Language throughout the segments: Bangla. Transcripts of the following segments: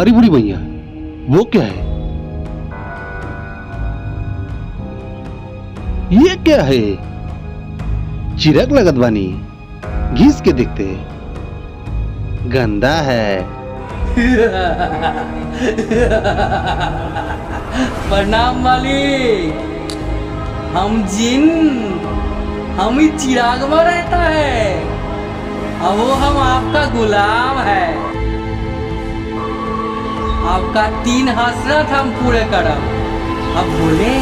अरे बुढ़ी भैया वो क्या है? ये क्या है? चिरक लगत बानी, घिस के देखते। गंदा है। प्रणाम मालिक। हम जिन, हम ही चिराग में रहता है। अब वो हम आपका गुलाम है। आपका तीन हसरत हम पूरे करब अब बोले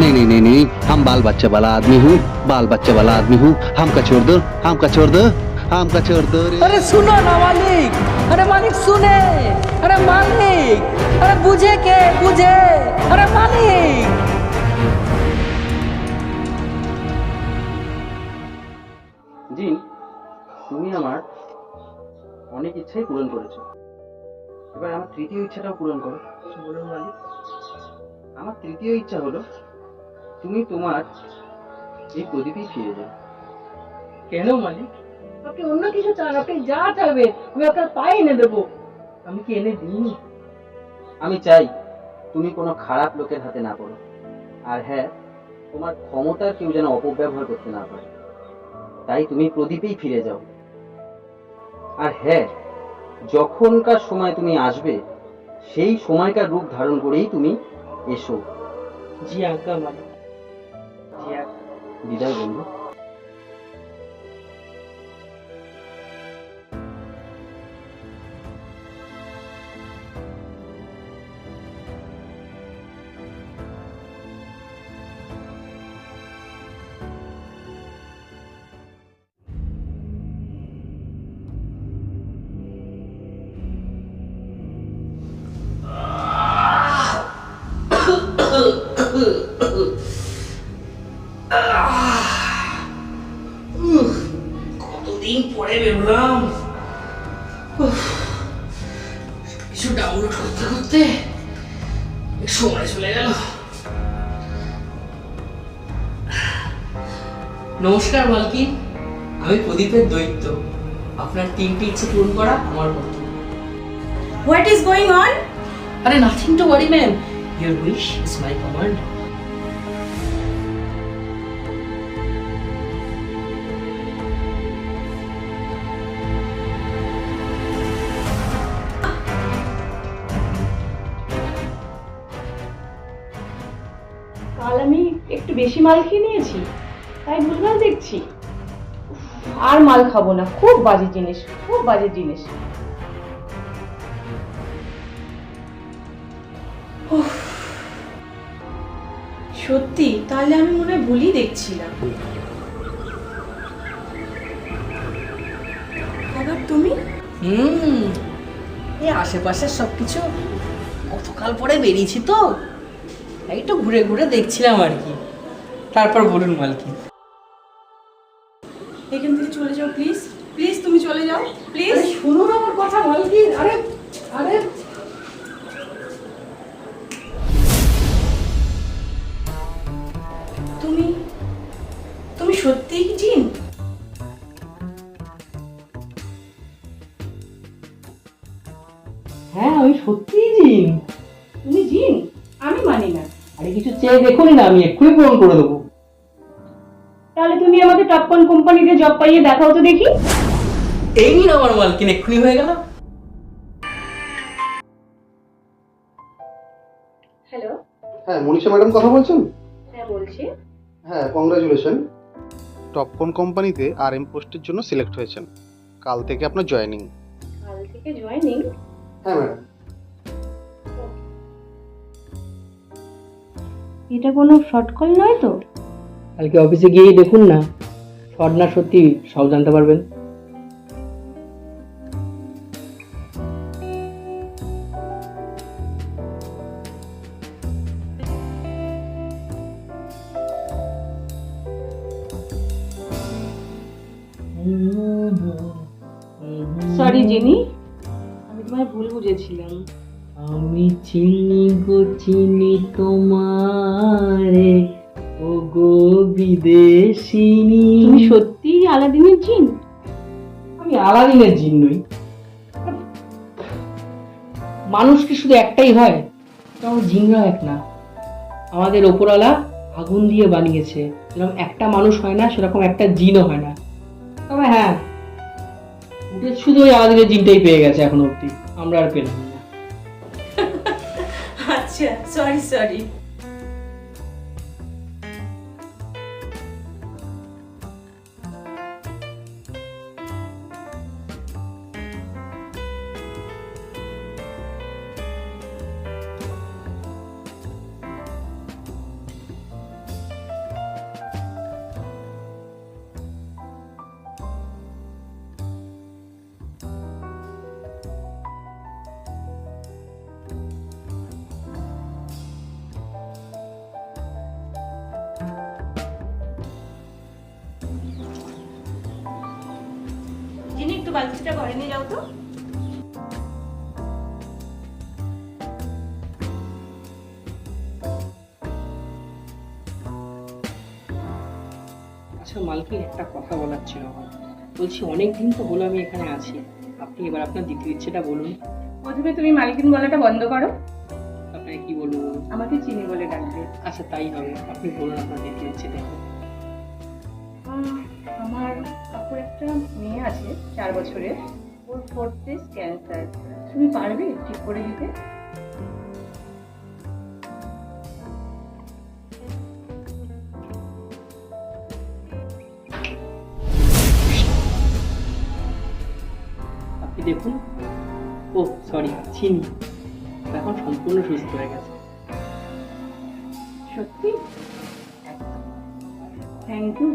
नहीं नहीं नहीं नहीं हम बाल बच्चे वाला आदमी हूँ बाल बच्चे वाला आदमी हूँ हमका छोड़ दो हमका छोड़ दो हमका छोड़ दो रे। अरे सुनो ना मालिक अरे मालिक सुने अरे मालिक अरे बुझे के बुझे अरे मालिक জিন তুমি আমার অনেক ইচ্ছাই পূরণ করেছো এবার আমার তৃতীয় ইচ্ছাটাও পূরণ করো। বলুন মালিক আমার তৃতীয় ইচ্ছা হলো তুমি তোমার এই প্রদীপেই ফিরে যাও। কেন মালিক আপনি অন্য কিছু চান আপনি যা চাইবেন আমি আপনার পায়ে এনে দেবো। আমি কি এনে দিই আমি চাই তুমি কোনো খারাপ লোকের হাতে না পড়ো। আর হ্যাঁ তোমার ক্ষমতার কেউ যেন অপব্যবহার করতে না পারে। তাই তুমি প্রদীপেই ফিরে যাও। আর হ্যাঁ যখনকার সময় তুমি আসবে সেই সময়কার রূপ ধারণ করেই তুমি এসো। জি আজ্ঞা মালিক জি আজ্ঞা বিদায় বন্ধু। কিছু ডাউনলোড করতে করতে সময় চলে গেল। নমস্কার মালকিন আমি প্রদীপের দৈত্য। আপনার তিনটি ইচ্ছে পূরণ করা আমার কর্তব্য। হোয়াট ইজ গোয়িং অন আরে nothing to worry ma'am your wish is my command বেশি মাল খেয়ে নিয়েছি? তাই ভুলভাল দেখছি। আর মাল খাব না খুব বাজে জিনিস খুব বাজে জিনিস। উফ, সত্যি তাহলে আমি মনে হয় ভুলই দেখছিলাম। আবার তুমি? হুম এই আশেপাশের সব কিছু গতকাল পরে বেরিয়েছি তো? এই একটু ঘুরে ঘুরে দেখছিলাম আর কি। তারপর বলুন মালকিন। এখান থেকে চলে যাও প্লিজ প্লিজ তুমি চলে যাও। প্লিজ শুনুন আমার কথা মালকিন। আরে আরে। তুমি তুমি সত্যিই জিন? হ্যাঁ আমি সত্যিই জিন। তুমি জিন? আমি মানি না। আরে কিছু চেয়ে দেখুন না আমি এক্ষুনি পূরণ করে দেবো। আমাকে টপকন কোম্পানিতে জব পাইয়ে দেখাও তো দেখি। এই নিন আমার মালকিন এক্ষুনি হয়ে গেল হ্যালো হ্যাঁ মনীষা ম্যাডাম কথা বলছেন? হ্যাঁ বলছি। হ্যাঁ কংগ্রাচুলেশন টপকন কোম্পানিতে আর এম পোস্টের জন্য সিলেক্ট হয়েছেন। কাল থেকে আপনার জয়েনিং কাল থেকে জয়েনিং হ্যাঁ ম্যাডাম। এটা কোনো শর্ট কল নয় তো? কালকে অফিসে গিয়ে দেখুন না। শর্ট না সত্যি সব জানতে পারবেন। সরি জিনি আমি তোমায় ভুল বুঝেছিলাম। আমি চিনি গো চিনি তোমারে। ও গো বিদেশিনী। তুমি সত্যিই আলাদিনের জিন? আমি আলাদিনের জিন নই। মানুষ কি শুধু একটাই হয়? যেমন জিনরা এক না। আমাদের ওপরওয়ালা আগুন দিয়ে বানিয়েছে। যেরকম একটা মানুষ হয় না সেরকম একটা জিনও হয় না। তবে হ্যাঁ শুধু ওই আমাদের জিনটাই পেয়ে গেছে এখন অবধি। আমরা আর পেলাম না। আচ্ছা সরি সরি বালতিটা ঘরে নিয়ে যাও তো। আচ্ছা মালকিন একটা কথা বলার ছিল আমার। বলছি অনেক দিন তো হলো আমি এখানে আছি। আপনি এবার আপনার দ্বিতীয় ইচ্ছেটা বলুন। প্রথমে তুমি মালিকিন বলাটা বন্ধ করো। আপনাকে কি বলব? আমাকে চিনি বলে ডাকবে। আচ্ছা তাই হবে। আপনি বলুন আপনার দ্বিতীয় ইচ্ছেটা আমার কাকুর একটা মেয়ে আছে চার বছরের। ওর ফোর্থ স্টেজ ক্যান্সার তুমি পারবে ঠিক করে দিতে? আপনি দেখুন। ও সরি চিনি। এখন সম্পূর্ণ সুস্থ হয়ে গেছে। সত্যি? থ্যাংক ইউ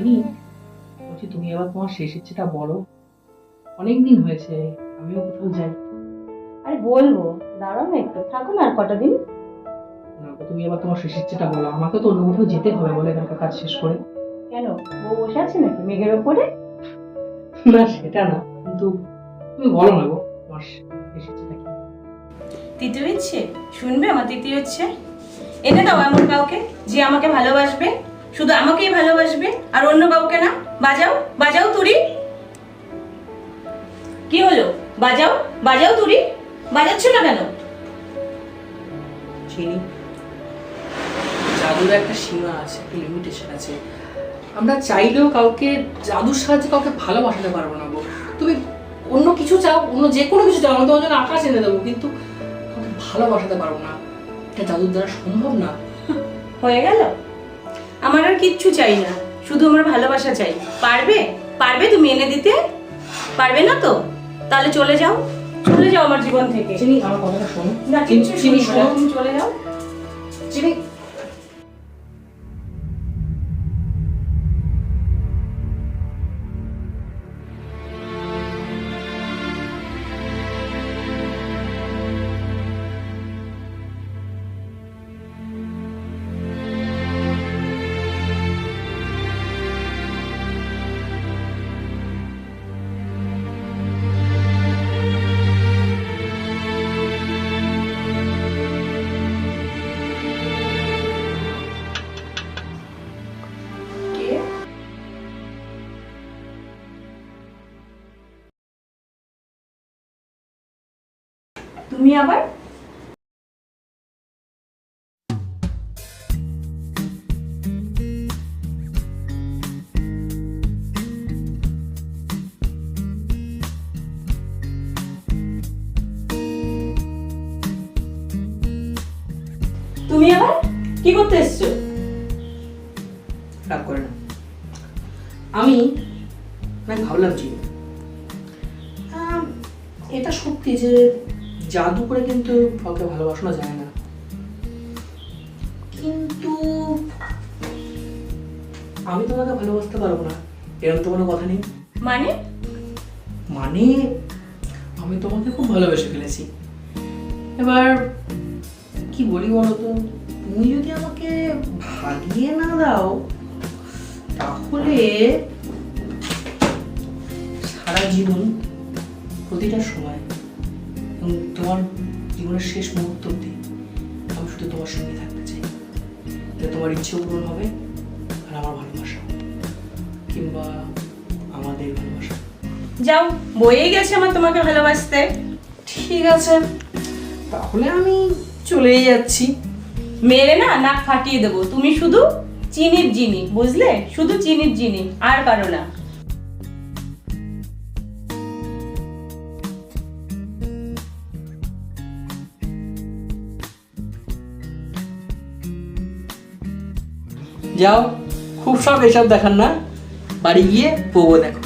চিনি বলছি তুমি এবার তোমার শেষ ইচ্ছেটা বলো। অনেক দিন হয়েছে আমিও কোথাও যাই আরে বলব দাঁড়াও না একটু থাকো না আর কটা দিন। না তুমি এবার তোমার শেষ ইচ্ছেটা বলো। আমাকে তো অন্য কোথাও যেতে হবে বলে এখানকার কাজ শেষ করে। কেন বউ বসে আছে নাকি মেঘের ওপরে? না সেটা না কিন্তু তুমি বলো না গো তোমার শেষ ইচ্ছেটা কি? তৃতীয় ইচ্ছে? শুনবে আমার তৃতীয় ইচ্ছে? এনে দাও এমন কাউকে যে আমাকে ভালোবাসবে। শুধু আমাকেই ভালোবাসবে আর অন্য কাউকে না? বাজাও বাজাও তুরি কি হলো? বাজাও বাজাও তুরি বাজাচ্ছ না কেন? চিনি। জাদুর একটা সীমা আছে একটা লিমিটেশন আছে। আমরা চাইলেও কাউকে জাদুর সাহায্যে কাউকে ভালোবাসাতে পারব না তুমি অন্য কিছু চাও অন্য যে কোনো কিছু চাও আমি তোমার জন্য আকাশ এনে দেবো কিন্তু কাউকে ভালোবাসাতে পারব না। এটা জাদুর দ্বারা সম্ভব না। হয়ে গেল? আমার আর কিচ্ছু চাই না শুধু আমার ভালোবাসা চাই। পারবে? পারবে তুমি এনে দিতে? পারবে না তো? তাহলে চলে যাও। চলে যাও আমার জীবন থেকে। চিনি আমার কথাটা শোনো। না কিচ্ছু চিনি শোনো তুমি চলে যাও। চিনি তুমি আবার? তুমি আবার? কি করতে এসছো? রাগ করে না। আমি ভাবলাম যে এটা সত্যি যে জাদু করে কিন্তু কাউকে ভালোবাসানো যায় না। কিন্তু আমি তোমাকে ভালোবাসতে পারব না। এরকম তো কোনো কথা নেই। মানে? মানে আমি তোমাকে খুব ভালোবেসে ফেলেছি। এবার কি বলি বলো তো তুমি যদি আমাকে ভাগিয়ে না দাও তাহলে সারা জীবন প্রতিটা সময় এবং তোমার জীবনের শেষ মুহূর্ত অব্দি আমি শুধু তোমার সঙ্গে থাকতে চাই। যাতে তোমার ইচ্ছেও পূরণ হবে আর আমার ভালোবাসা কিংবা আমাদের ভালোবাসা। যাও বয়েই গেছে আমার তোমাকে ভালোবাসতে। ঠিক আছে তাহলে আমি চলেই যাচ্ছি। মেরে না নাক ফাটিয়ে দেবো। তুমি শুধু চিনির জিনি বুঝলে? শুধু চিনির জিনি আর কারও না। যাও খুব সব এসব দেখান না। বাড়ি গিয়ে পোবো দেখো।